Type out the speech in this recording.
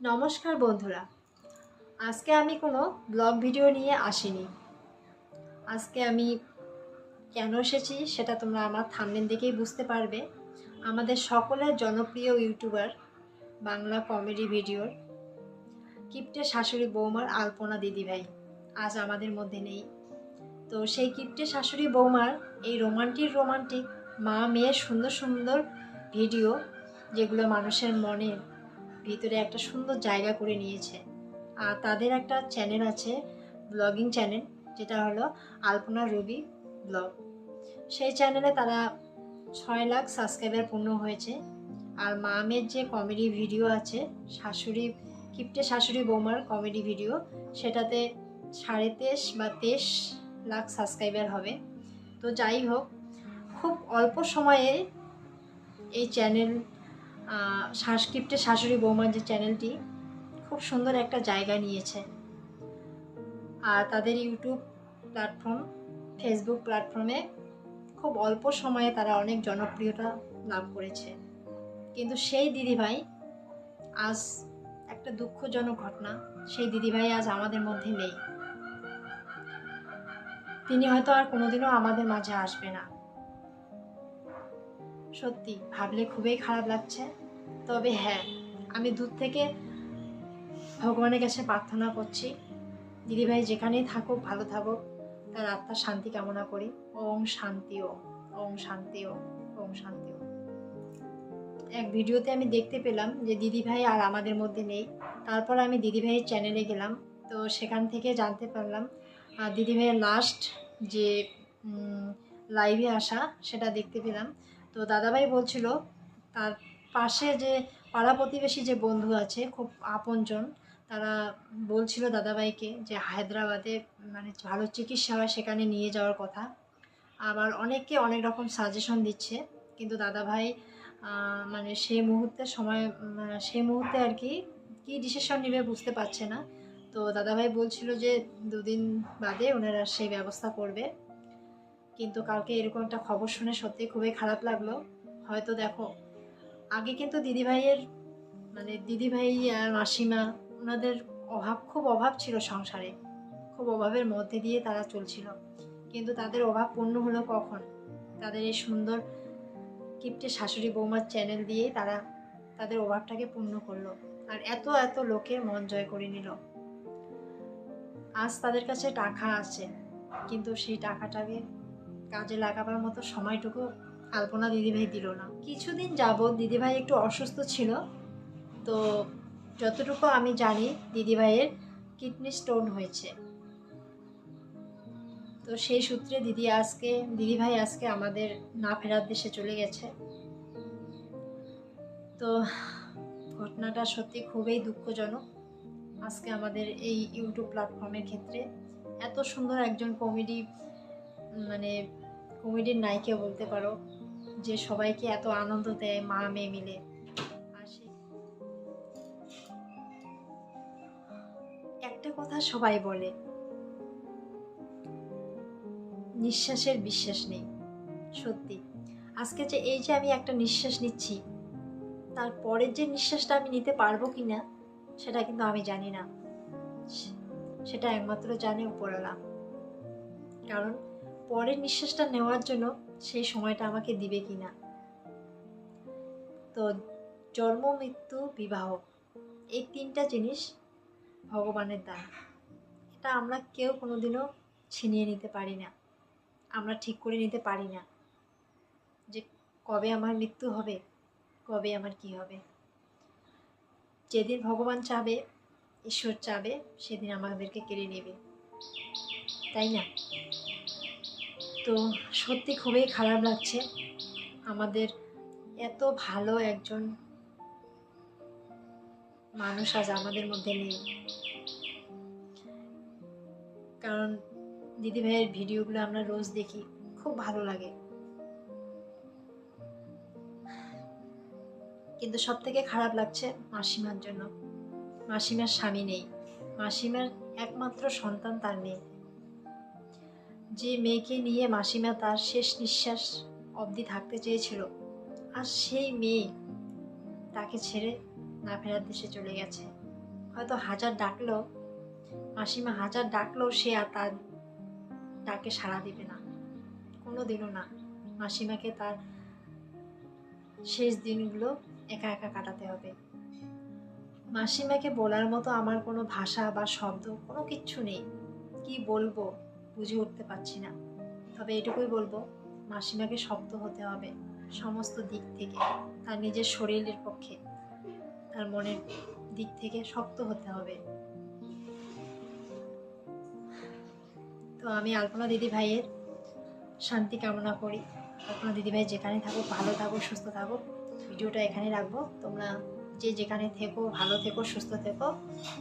নমস্কার বন্ধুরা। আজকে আমি কোনো ব্লগ ভিডিও নিয়ে আসিনি। আজকে আমি কেন এসেছি সেটা তোমরা আমার থামনেল দেখেই বুঝতে পারবে। আমাদের সকলের জনপ্রিয় ইউটিউবার, বাংলা কমেডি ভিডিওর কিপ্টে শাশুড়ি বৌমার আলপনা দিদিভাই আজ আমাদের মধ্যে নেই। তো সেই কিপ্টে শাশুড়ি বৌমার এই রোমান্টিক রোমান্টিক মা মেয়ের সুন্দর সুন্দর ভিডিও যেগুলো মানুষের মনে ভিতরে একটা সুন্দর জায়গা করে নিয়েছে। আর তাদের একটা চ্যানেল আছে ব্লগিং চ্যানেল যেটা হলো আলপনা রবি ব্লগ সেই চ্যানেলে তারা ছয় লাখ সাবস্ক্রাইবার পূর্ণ হয়েছে। আর মামের যে কমেডি ভিডিও আছে, শাশুড়ি, কিপ্টে শাশুড়ি বৌমার কমেডি ভিডিও সেটাতে সাড়ে তেইশ বা তেইশ লাখ সাবস্ক্রাইবার হবে। তো যাই হোক, খুব অল্প সময়ে এই চ্যানেল সাংস্কৃপ্টে শাশুড়ি বৌমার যে চ্যানেলটি, খুব সুন্দর একটা জায়গা নিয়েছে। আর তাদের ইউটিউব প্ল্যাটফর্ম, ফেসবুক প্ল্যাটফর্মে খুব অল্প সময়ে তারা অনেক জনপ্রিয়তা লাভ করেছে। কিন্তু সেই দিদিভাই আজ একটা দুঃখজনক ঘটনা, সেই দিদিভাই আজ আমাদের মধ্যে নেই। তিনি হয়তো আর কোনোদিনও আমাদের মাঝে আসবে না। সত্যি, ভাবলে খুবই খারাপ লাগছে। তবে হ্যাঁ আমি দূর থেকে ভগবানের কাছে প্রার্থনা করছি, দিদিভাই যেখানেই থাকুক, ভালো থাকুক, তার আত্মার শান্তি কামনা করি। ওম শান্তি ও ওম শান্তি ও ওম শান্তি ও এক ভিডিওতে আমি দেখতে পেলাম যে দিদিভাই আর আমাদের মধ্যে নেই। তারপর আমি দিদিভাইয়ের চ্যানেলে গেলাম, তো সেখান থেকে জানতে পারলাম দিদিভাইয়ের লাস্ট যে লাইভে আসা, সেটা দেখতে পেলাম। তো দাদাভাই বলছিল, তার পাশে যে পাড়া প্রতিবেশী যে বন্ধু আছে, খুব আপনজন, তারা বলছিল দাদাভাইকে যে হায়দ্রাবাদে মানে ভালো চিকিৎসা হয় সেখানে নিয়ে যাওয়ার কথা। আবার অনেককে অনেক রকম সাজেশন দিচ্ছে, কিন্তু দাদাভাই মানে সেই মুহূর্তে সময় সেই মুহূর্তে আর কি, কী ডিসিশন নেবে বুঝতে পারছে না। তো দাদাভাই বলছিল যে দুদিন বাদে ওনারা সেই ব্যবস্থা করবে। কিন্তু কালকে এরকম একটা খবর শুনে সত্যি খুবই খারাপ লাগল। হয়তো দেখো, আগে কিন্তু দিদিভাইয়ের মানে দিদিভাই আর মাসিমা ওনাদের অভাব, খুব অভাব ছিল সংসারে। খুব অভাবের মধ্যে দিয়ে তারা চলছিল। কিন্তু তাদের অভাব পূর্ণ হলো কখন? তাদের এই সুন্দর কিপ্টে শাশুড়ি বৌমার চ্যানেল দিয়েই তারা তাদের অভাবটাকে পূর্ণ করল আর এত এত লোকের মন জয় করে নিল। আজ তাদের কাছে টাকা আছে, কিন্তু সেই টাকাটাকে কাজে লাগাবার মতো সময়টুকু আলপনা দিদিভাই দিল না। কিছুদিন যাবৎ দিদিভাই একটু অসুস্থ ছিল। তো যতটুকু আমি জানি, দিদিভাইয়ের কিডনি স্টোন হয়েছে। তো সেই সূত্রে দিদি আজকে, দিদিভাই আজকে আমাদের না ফেরার দেশে চলে গেছে। তো ঘটনাটা সত্যি খুবই দুঃখজনক। আজকে আমাদের এই ইউটিউব প্ল্যাটফর্মের ক্ষেত্রে এত সুন্দর একজন কমেডি মানে কমেডির নায়িকা বলতে পারো, যে সবাইকে এত আনন্দ দেয় মা মেয়ে মিলে। আর সে- একটা কথা সবাই বলে, নিঃশ্বাসের বিশ্বাস নেই, সত্যি। আজকে যে এই যে আমি একটা নিঃশ্বাস নিচ্ছি তারপরের যে নিঃশ্বাসটা আমি নিতে পারব কি না সেটা কিন্তু আমি জানি না। সেটা একমাত্র জানে উপরওয়ালা। কারণ পরের নিঃশ্বাসটা নেওয়ার জন্য সেই সময়টা আমাকে দিবে কি না তো জন্ম, মৃত্যু, বিবাহ, এই তিনটা জিনিস ভগবানের দান এটা আমরা কেউ কোনোদিনও ছিনিয়ে নিতে পারি না। আমরা ঠিক করে নিতে পারি না যে কবে আমার মৃত্যু হবে, কবে আমার কি হবে। যেদিন ভগবান চাবে, ঈশ্বর চাবে, সেদিন আমাদেরকে কেড়ে নেবে। তাই না? তো সত্যি খুবই খারাপ লাগছে। আমাদের এত ভালো একজন মানুষ আজ আমাদের মধ্যে নেই। কারণ দিদিভাইয়ের ভিডিওগুলো আমরা রোজ দেখি, খুব ভালো লাগে। কিন্তু সব থেকে খারাপ লাগছে মাসিমার জন্য। মাসিমার স্বামী নেই। মাসিমার একমাত্র সন্তান তার মেয়ে। যে মেয়েকে নিয়ে মাসিমা তার শেষ নিঃশ্বাস অবধি থাকতে চেয়েছিল, আর সেই মেয়ে তাকে ছেড়ে না ফেরার দেশে চলে গেছে। হয়তো হাজার ডাকলেও মাসিমা হাজার ডাকলেও সে আর তার ডাকে সাড়া দিবে না কোনো দিনও না। মাসিমাকে তার শেষ দিনগুলো একা একা কাটাতে হবে। মাসিমাকে বলার মতো আমার কোনো ভাষা বা শব্দ কোনো কিচ্ছু নেই। কি বলব? বুঝে উঠতে পারছি না। তবে এটুকুই বলব, মাসিমাকে শক্ত হতে হবে সমস্ত দিক থেকে, তার নিজের শরীরের পক্ষে। তার মনের দিক থেকে শক্ত হতে হবে। তো আমি আলপনা দিদি ভাইয়ের শান্তি কামনা করি। আলপনা দিদি ভাই যেখানে থাকো ভালো থাকো সুস্থ থাকো ভিডিওটা এখানে রাখব। তোমরা যে যেখানে থেকো, ভালো থেকো, সুস্থ থেকো।